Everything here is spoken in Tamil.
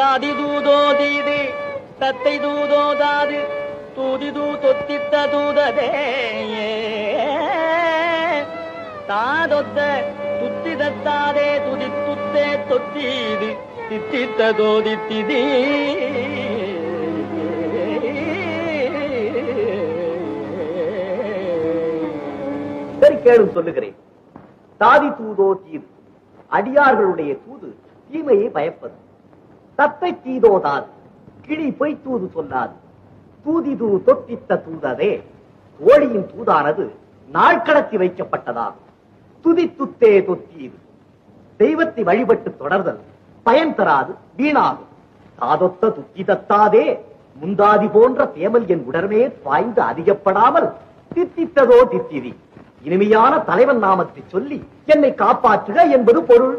தாதி தூதோ தீது தத்தை தூதோ தாது தூதி தூ தொத்தித்த தூததே தாதொத்த துத்தி தத்தாதே துதி துத்தே தொத்தீது தித்தித்த தித்திதீ சரி கேளு சொல்லுகிறேன். தாதி தூதோ தீது அடியார்களுடைய தூது தீமையை பயப்பது தத்தை தீதோ கிளி பொய் தூது சொல்லாது. தூதி தூ தொட்டித்த தூததே தோழியின் தூதானது நாள் கடத்தி வைக்கப்பட்டதாகும் துதி துத்தே தொத்தீது. தெய்வத்தை வழிபட்டு தொடர்தல் பயன் தராது வீணாகும். தாதொத்த துத்தி தத்தாதே முந்தாதி போன்ற தேமல் என் உடனே பாய்ந்து அதிகப்படாமல் தித்தித்ததோ தித்திதி இனிமையான தலைவன் நாமத்தை சொல்லி என்னை காப்பாற்றுக என்பது பொருள்.